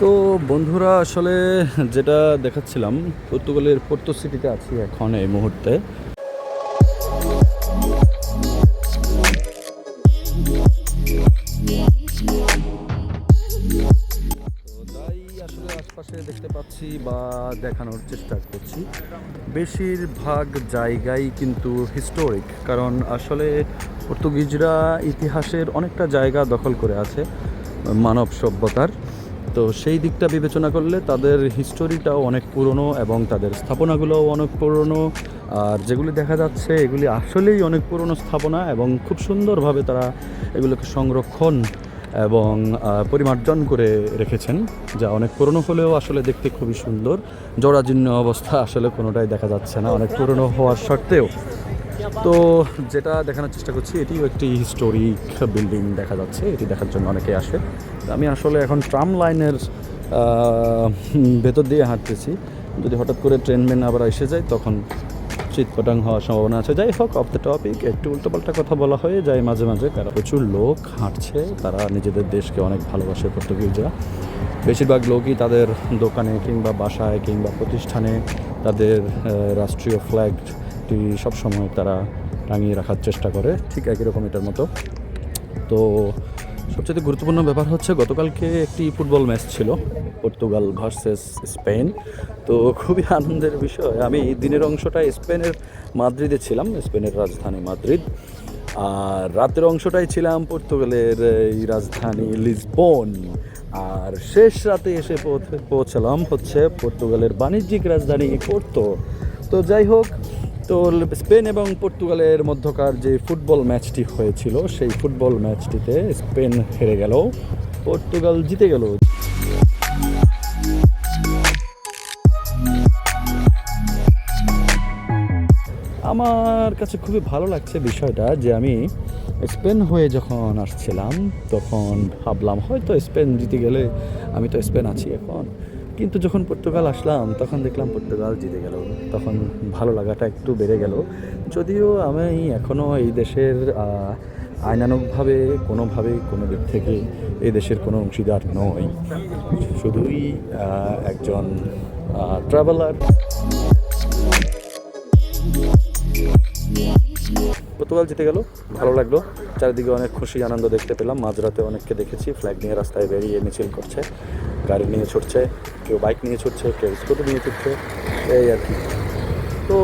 তো বন্ধুরা, আসলে যেটা দেখাচ্ছিলাম, পর্তুগালের পোর্তো সিটিতে আছি এখন এই মুহূর্তে। আশপাশে দেখতে পাচ্ছি বা দেখানোর চেষ্টা করছি। বেশিরভাগ জায়গাই কিন্তু হিস্টোরিক কারণ আসলে পর্তুগিজরা ইতিহাসের অনেকটা জায়গা দখল করে আছে মানব সভ্যতার। তো সেই দিকটা বিবেচনা করলে তাদের হিস্টোরিটাও অনেক পুরনো এবং তাদের স্থাপনাগুলোও অনেক পুরনো। আর যেগুলি দেখা যাচ্ছে, এগুলি আসলেই অনেক পুরনো স্থাপনা এবং খুব সুন্দরভাবে তারা এগুলোকে সংরক্ষণ এবং পরিমার্জন করে রেখেছেন, যা অনেক পুরনো হলেও আসলে দেখতে খুবই সুন্দর। জরাজীর্ণ অবস্থা আসলে কোনোটাই দেখা যাচ্ছে না, অনেক পুরনো হওয়ার সত্ত্বেও। তো যেটা দেখানোর চেষ্টা করছি, এটিও একটি হিস্টোরিক বিল্ডিং দেখা যাচ্ছে। এটি দেখার জন্য অনেকে আসে। আমি আসলে এখন ট্রাম লাইনের ভেতর দিয়ে হাঁটতেছি। যদি হঠাৎ করে ট্রেন মেন আবার এসে যায়, তখন চিৎপটাং হওয়ার সম্ভাবনা আছে। যাই হোক অফ দ্য টপিক একটু উল্টোপাল্টা কথা বলা হয়ে যায় মাঝে মাঝে। কারণ প্রচুর লোক হাঁটছে, তারা নিজেদের দেশকে অনেক ভালোবাসে পর্তুগিজরা। বেশিরভাগ লোকই তাদের দোকানে কিংবা বাসায় কিংবা প্রতিষ্ঠানে তাদের রাষ্ট্রীয় রাষ্ট্রীয় ফ্ল্যাগটি সবসময় তারা টাঙিয়ে রাখার চেষ্টা করে, ঠিক একই রকম এটার মতো। তো সবচেয়ে গুরুত্বপূর্ণ ব্যাপার হচ্ছে গতকালকে একটি ফুটবল ম্যাচ ছিল, পর্তুগাল ভার্সেস স্পেন। তো খুবই আনন্দের বিষয়, আমি দিনের অংশটা স্পেনের মাদ্রিদে ছিলাম, স্পেনের রাজধানী মাদ্রিদ। আর রাতের অংশটাই ছিলাম পর্তুগালের এই রাজধানী লিসবন। আর শেষ রাতে এসে পৌঁছে- পৌঁছালাম হচ্ছে পর্তুগালের বাণিজ্যিক রাজধানী পোর্তো তো যাই হোক তো স্পেন এবং পর্তুগালের মধ্যকার যে ফুটবল ম্যাচটি হয়েছিল, সেই ফুটবল ম্যাচটিতে স্পেন হেরে গেল, পর্তুগাল জিতে গেল। আমার কাছে খুবই ভালো লাগছে বিষয়টা যে আমি স্পেন হয়ে যখন আসছিলাম, তখন ভাবলাম হয়তো স্পেন জিতে গেলে আমি তো স্পেন আছি এখন। কিন্তু যখন পর্তুগাল আসলাম তখন দেখলাম পর্তুগাল জিতে গেল। তখন ভালো লাগাটা একটু বেড়ে গেল। যদিও আমি এখনও এই দেশের আহ, আইনানুগভাবে কোনোভাবেই কোনো দিক থেকে এই দেশের কোনো অংশীদার নই। শুধুই একজন ট্রাভেলার পর্তুগাল জিতে গেল ভালো লাগল। চারিদিকে অনেক খুশি আনন্দ দেখতে পেলাম। মাঝরাতে অনেককে দেখেছি। ফ্ল্যাগ নিয়ে রাস্তায় বেরিয়ে মিছিল করছে। গাড়ি নিয়ে ছুটছে, কেউ বাইক নিয়ে ছুটছে, কেউ স্কুটি নিয়ে ছুটছে, এই আর কি। তো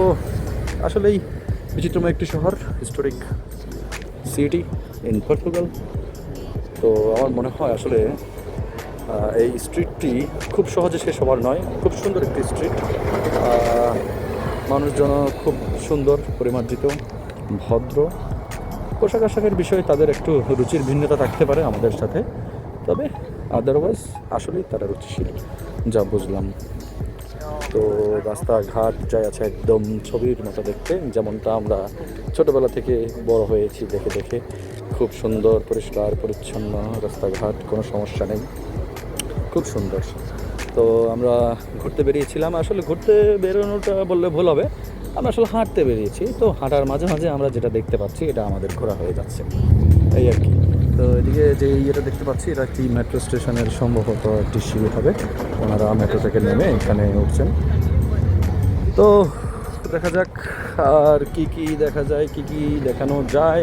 আসলেই বিচিত্রময় একটি শহর হিস্টোরিক সিটি ইন পর্তুগাল তো আমার মনে হয় আসলে এই স্ট্রিটটি খুব সহজে শেষ হওয়ার নয়, খুব সুন্দর একটি স্ট্রিট মানুষজন খুব সুন্দর, পরিমার্জিত, ভদ্র। পোশাক আশাকের বিষয়ে তাদের একটু রুচির ভিন্নতা থাকতে পারে আমাদের সাথে। তবে আদারওয়াইজ আসলেই তারা রুচিশীল, যা বুঝলাম। তো রাস্তাঘাট যাই আছে একদম ছবির মতো দেখতে, যেমনটা আমরা ছোটোবেলা থেকে বড় হয়েছি দেখে দেখে। খুব সুন্দর, পরিষ্কার, পরিচ্ছন্ন রাস্তাঘাট, কোনো সমস্যা নেই। খুব সুন্দর। তো আমরা ঘুরতে বেরিয়েছিলাম। আসলে ঘুরতে বেরোনোটা বললে ভুল হবে। আমরা আসলে হাঁটতে বেরিয়েছি। তো হাঁটার মাঝে মাঝে আমরা যেটা দেখতে পাচ্ছি, এটা আমাদের ঘোরা হয়ে যাচ্ছে। এই আর কি। তো এদিকে যে ইয়েটা দেখতে পাচ্ছি, এটা একটি মেট্রো স্টেশনের সম্ভবত একটি শিবির হবে। ওনারা মেট্রো থেকে নেমে এখানে উঠছেন। তো দেখা যাক আর কি কি দেখা যায়, কি কি দেখানো যায়।